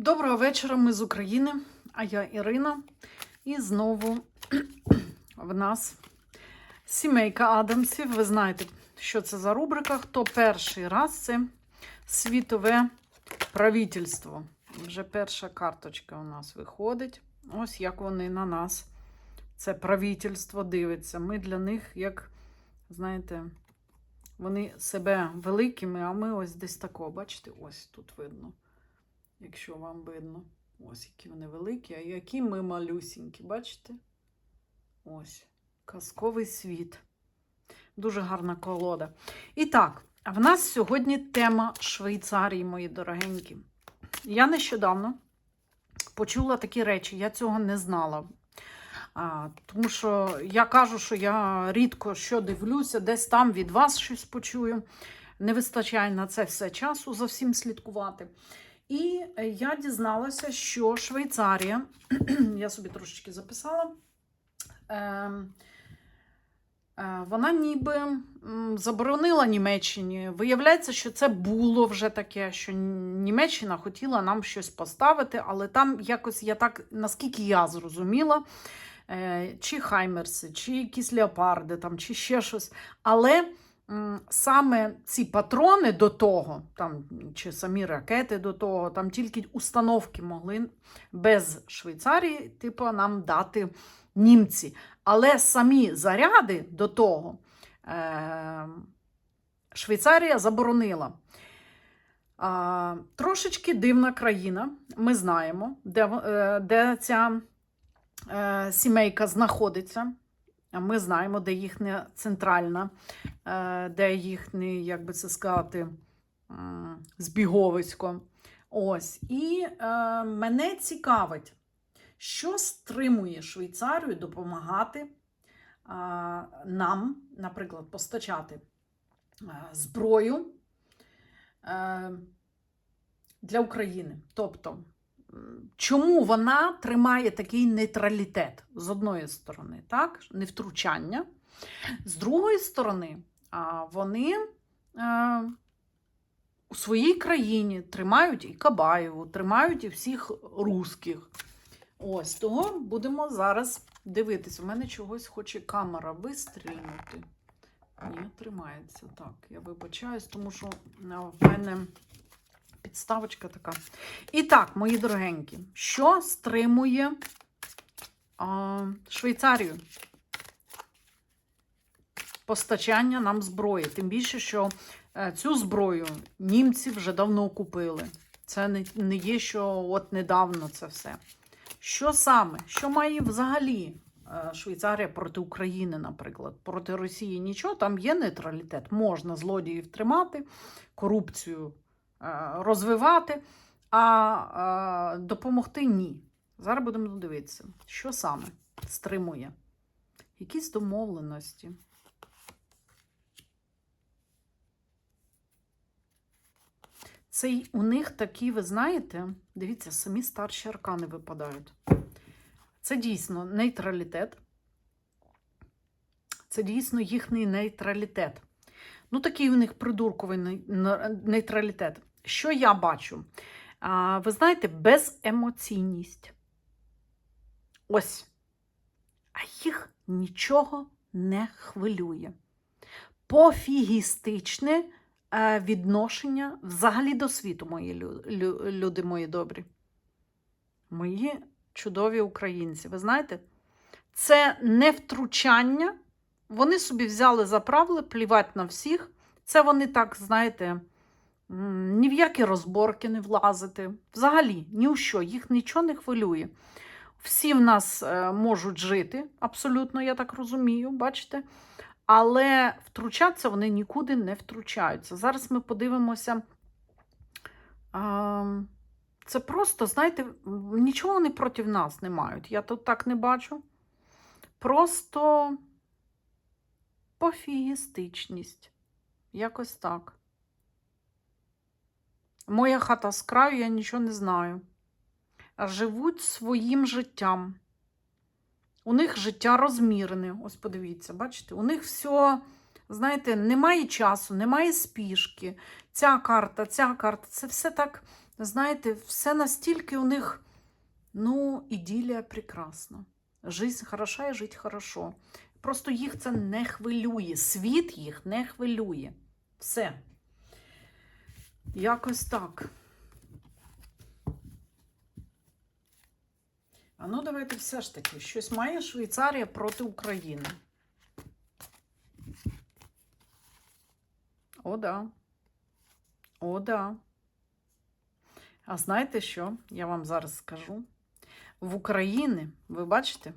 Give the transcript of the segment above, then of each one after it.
Доброго вечора, ми з України, а я Ірина. І знову в нас сімейка Адамсів. Ви знаєте, що це за рубрика. Хто перший раз це світове правительство. Вже перша карточка у нас виходить. Ось як вони на нас. Це правительство дивиться. Ми для них, як, знаєте, вони себе великими, а ми ось десь такого, бачите, ось тут видно якщо вам видно. Ось які вони великі, а які ми малюсінькі, бачите? Ось, казковий світ. Дуже гарна колода. І так, в нас сьогодні тема Швейцарії, мої дорогенькі. Я нещодавно почула такі речі, я цього не знала. А, Тому що я кажу, що я рідко що дивлюся, десь там від вас щось почую. Не вистачає на це все часу за всім слідкувати. І е, я дізналася, що Швейцарія, я собі трошечки записала, е, е, вона ніби заборонила Німеччині. Виявляється, що це було вже таке, що Німеччина хотіла нам щось поставити, але там якось я так, наскільки я зрозуміла, е, чи Хаймерси, чи якісь леопарди, там, чи ще щось. Але саме ці патрони до того, там, чи самі ракети до того, там тільки установки могли без Швейцарії, типу, нам дати німці. Але самі заряди до того е, Швейцарія заборонила. А, трошечки дивна країна. Ми знаємо, де, е, де ця е, сімейка знаходиться. Ми знаємо, де їхня центральна, е, де їхнє, як би це сказати, збіговисько. Ось. І е, мене цікавить, що стримує Швейцарію допомагати е, нам, наприклад, постачати е, зброю е, для України. Тобто, чому вона тримає такий нейтралітет з одної сторони, так? невтручання, з другої сторони, вони е, у своїй країні тримають і Кабаєву, тримають і всіх русських. Ось того будемо зараз дивитися. У мене чогось хоче камера вистрілювати. Ні, тримається. Так, я вибачаюсь, тому що е, в мене підставочка така. І так, мої дорогенькі, що стримує а, Швейцарію? Постачання нам зброї. Тим більше, що е, цю зброю німці вже давно купили. Це не, не є, що от недавно це все. Що саме? Що має взагалі е, Швейцарія проти України, наприклад, проти Росії нічого, там є нейтралітет. Можна злодіїв тримати, корупцію розвивати, а е, допомогти ні. Зараз будемо дивитися, що саме стримує. Якісь домовленості. Це у них такі, ви знаєте, дивіться, самі старші аркани випадають. Це дійсно нейтралітет. Це дійсно їхній нейтралітет. Ну, такий у них придурковий нейтралітет. Що я бачу? А, ви знаєте, беземоційність. Ось. А їх нічого не хвилює. Пофігістичне е, відношення взагалі до світу, мої лю- лю- люди мої добрі. Мої чудові українці. Ви знаєте, це не втручання. Вони собі взяли за правило плівати на всіх. Це вони так, знаєте, ні в які розборки не влазити. Взагалі, ні у що, їх нічого не хвилює. Всі в нас е, можуть жити, абсолютно, я так розумію, бачите? Але втручатися вони нікуди не втручаються. Зараз ми подивимося. Це просто, знаєте, нічого вони проти нас не мають. Я тут так не бачу. Просто пофігістичність. Якось так. Моя хата з краю, я нічого не знаю. Живуть своїм життям. У них життя розмірене. Ось подивіться, бачите? У них все, знаєте, немає часу, немає спішки. Ця карта, ця карта це все так знаєте, все настільки у них, ну, іділія прекрасна. Жизнь хороша і жить хорошо. Просто їх це не хвилює. Світ їх не хвилює. Все. Якось так. А ну, давайте все ж таки, щось має Швейцарія проти України. О, да. О, да. А знаєте що? Я вам зараз скажу. В Україні, ви бачите,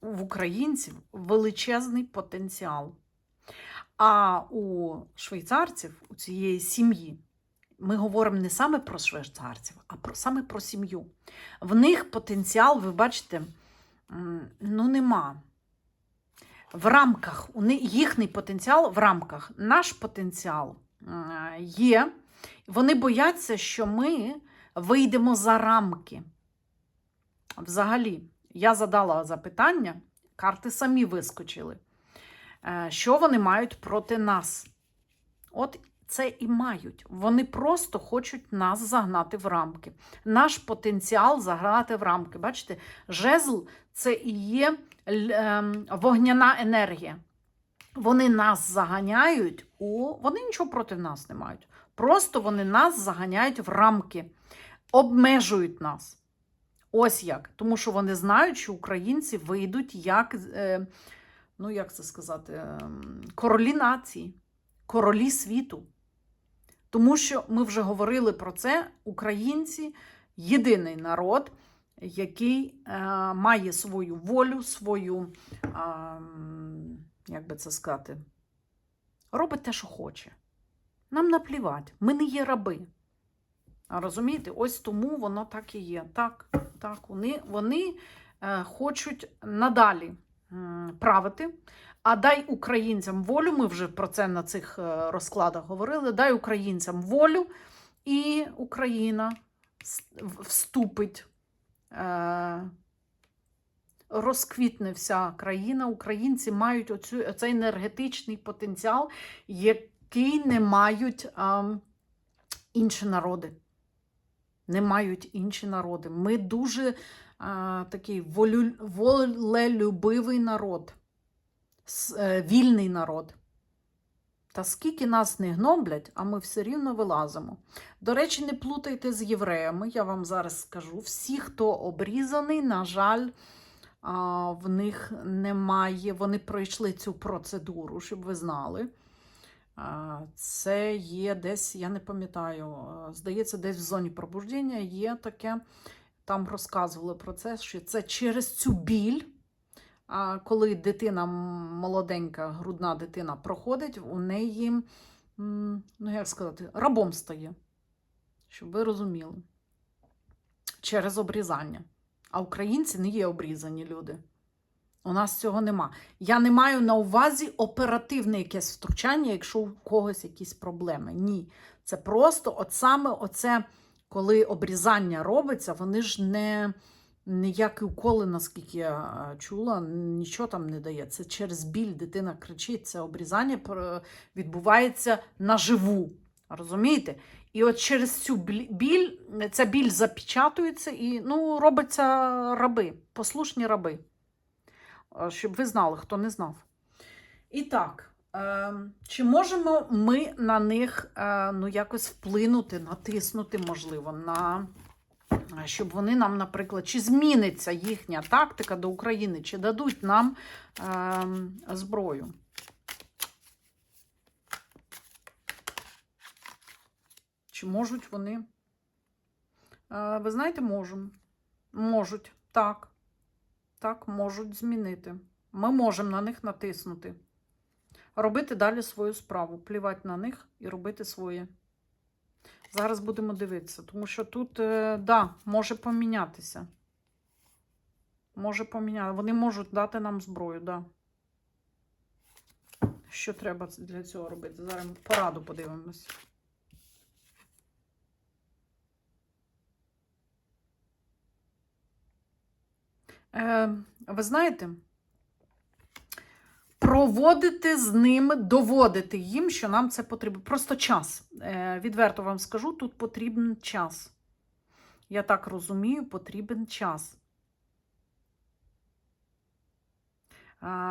в українців величезний потенціал. А у швейцарців, у цієї сім'ї, ми говоримо не саме про швейцарців, а про, саме про сім'ю. В них потенціал, ви бачите, ну нема. В рамках, їхній потенціал в рамках, наш потенціал є. Вони бояться, що ми вийдемо за рамки. Взагалі, я задала запитання, карти самі вискочили. Е, Що вони мають проти нас? От це і мають. Вони просто хочуть нас загнати в рамки. Наш потенціал загнати в рамки. Бачите, жезл це і є ем, вогняна енергія. Вони нас заганяють у. Вони нічого проти нас не мають. Просто вони нас заганяють в рамки, обмежують нас. Ось як. Тому що вони знають, що українці вийдуть як, е, ну як це сказати, ем, королі нації, королі світу. Тому що ми вже говорили про це. Українці єдиний народ, який е, має свою волю, свою, е, як би це сказати, робить те, що хоче. Нам наплівати, ми не є раби. А Розумієте, ось тому воно так і є. Так, так, вони, вони е, хочуть надалі правити. А дай українцям волю, ми вже про це на цих е, розкладах говорили. Дай українцям волю, і Україна вступить, е, розквітне вся країна. Українці мають оцю, оцей енергетичний потенціал, який не мають ем, інші народи. Не мають інші народи. Ми дуже е, такий волю, волелюбивий народ вільний народ. Та скільки нас не гноблять, а ми все рівно вилазимо. До речі, не плутайте з євреями, я вам зараз скажу. Всі, хто обрізаний, на жаль, в них немає. Вони пройшли цю процедуру, щоб ви знали. Це є десь, я не пам'ятаю, здається, десь в зоні пробуждення є таке. Там розказували про це, що це через цю біль. Коли дитина молоденька, грудна дитина проходить, у неї, ну як сказати, рабом стає. Щоб ви розуміли. Через обрізання. А українці не є обрізані люди. У нас цього нема. Я не маю на увазі оперативне якесь втручання, якщо у когось якісь проблеми. Ні. Це просто от саме оце, коли обрізання робиться, вони ж не ніякі уколи, наскільки я е, чула, нічого там не дає. Це через біль дитина кричить, це обрізання відбувається наживу. Розумієте? І от через цю біль- ця біль запечатується і ну, робиться раби, послушні раби. Е, Щоб ви знали, хто не знав. І так, е, чи можемо ми на них е, ну, якось вплинути, натиснути, можливо, на щоб вони нам, наприклад, чи зміниться їхня тактика до України, чи дадуть нам е, зброю. Чи можуть вони? Е, ви знаєте, можемо. Можуть, так. Так, можуть змінити. Ми можемо на них натиснути. Робити далі свою справу, плівати на них і робити своє. Зараз будемо дивитися, тому що тут, е, да, може помінятися. Може поміняти. Вони можуть дати нам зброю, да. Що треба для цього робити? Зараз пораду подивимось. Е, ви знаєте, проводити з ними, доводити їм, що нам це потрібно. Просто час. Е, відверто вам скажу, тут потрібен час. я так розумію, потрібен час.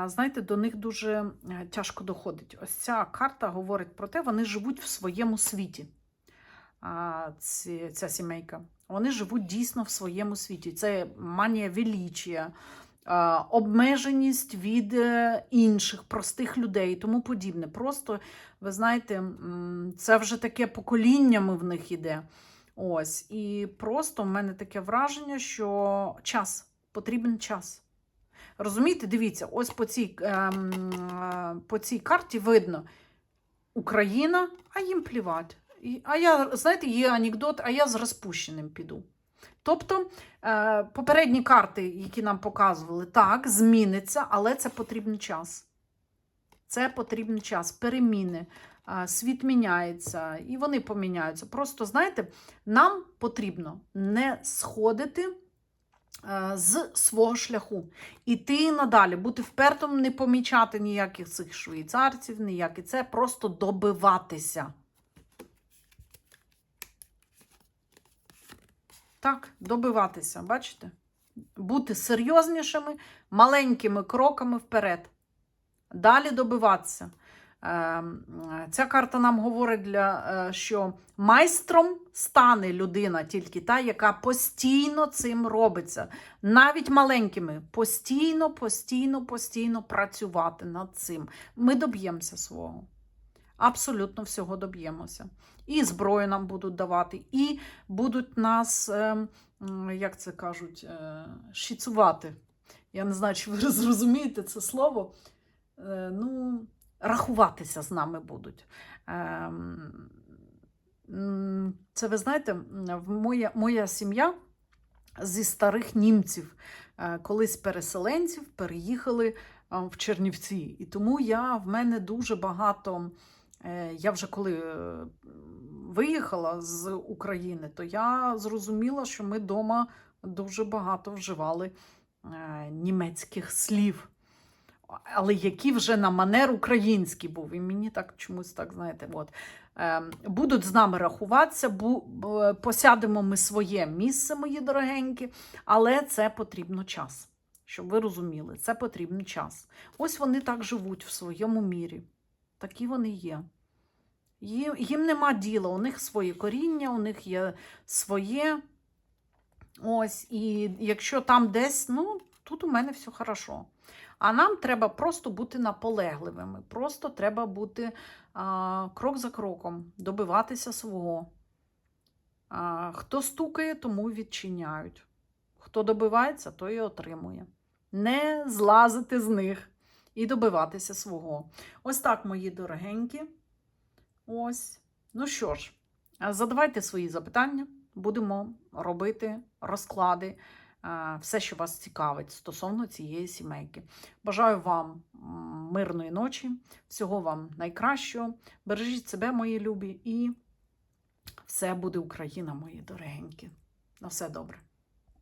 Знаєте, до них дуже е, тяжко доходить. Ось ця карта говорить про те, вони живуть в своєму світі. Ця сімейка. Вони живуть дійсно в своєму світі. Це манія величія, обмеженість від е, інших простих людей і тому подібне. Просто, ви знаєте, це вже таке поколіннями в них іде. Ось. І просто в мене таке враження, що час, потрібен час. Розумієте, дивіться, ось по цій, ем, по цій карті видно Україна, а їм плівать. І, а я, знаєте, є анекдот, а я з розпущеним піду. Тобто е, попередні карти, які нам показували, так, зміниться, але це потрібен час. Це потрібен час, переміни. е, Світ міняється, і вони поміняються. Просто, знаєте, нам потрібно не сходити е, з свого шляху. Іти надалі, бути впертим, не помічати ніяких цих швейцарців, ніякі це, просто добиватися. Так, добиватися, бачите? Бути серйознішими, маленькими кроками вперед. Далі добиватися. Е, Ця карта нам говорить, е, що майстром стане людина тільки та, яка постійно цим робиться. Навіть маленькими. Постійно, постійно, постійно працювати над цим. Ми доб'ємося свого. Абсолютно всього доб'ємося. І зброю нам будуть давати, і будуть нас, е, як це кажуть, е, шіцувати. Я не знаю, чи ви зрозумієте це слово. Е, ну, рахуватися з нами будуть. Це ви знаєте, моя, моя сім'я зі старих німців, колись переселенців, переїхали в Чернівці. І тому я, в мене дуже багато. Е, Я вже коли е, виїхала з України, то я зрозуміла, що ми вдома дуже багато вживали е, німецьких слів але які вже на манер український був. І мені так чомусь так, знаєте, от. Будуть з нами рахуватися, посядемо ми своє місце, мої дорогенькі, але це потрібно час. Щоб ви розуміли, це потрібен час. Ось вони так живуть в своєму мірі. Такі вони є. Їм, нема діла, у них своє коріння, у них є своє. Ось, і якщо там десь, ну, тут у мене все хорошо. А нам треба просто бути наполегливими. Просто треба бути а, крок за кроком, добиватися свого. А, хто стукає, тому відчиняють. Хто добивається, той і отримує. Не злазити з них і добиватися свого. Ось так, мої дорогенькі. Ось. Ну що ж, задавайте свої запитання, будемо робити розклади е, все, що вас цікавить стосовно цієї сімейки. Бажаю вам мирної ночі, всього вам найкращого. Бережіть себе, мої любі, і все буде Україна, мої дорогенькі. На все добре.